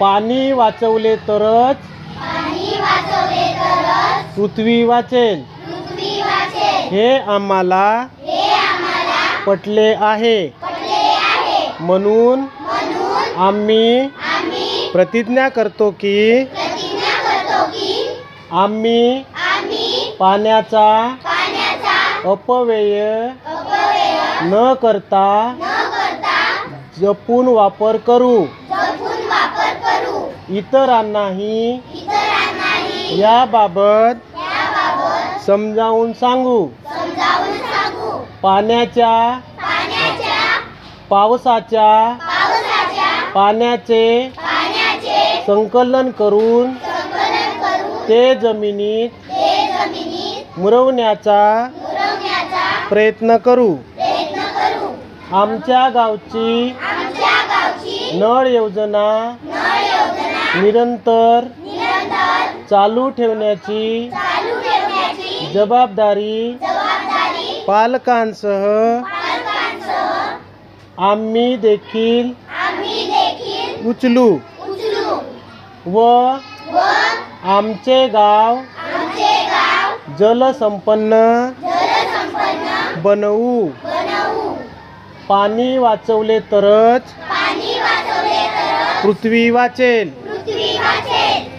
पाणी वाचवले तरच पृथ्वी वाचेल. हे आम्हाला हे पटले आहे. म्हणून आम्ही प्रतिज्ञा करतो की आम्ही पाण्याचा अपव्यय न करता जपून वापर करू. इतरांनाही याबाबत समजावून सांगू. पाण्याच्या पावसाच्या पाण्याचे संकलन करून ते जमिनीत मुरवण्याचा प्रयत्न करू. आमच्या गावची नळ योजना निरंतर चालू ठेवण्याची जबाबदारी पालकांसह आम्ही देखील उचलू व आमचे गाव जलसंपन्न बनवू. पाणी वाचवले तरच पृथ्वी वाचेल. button.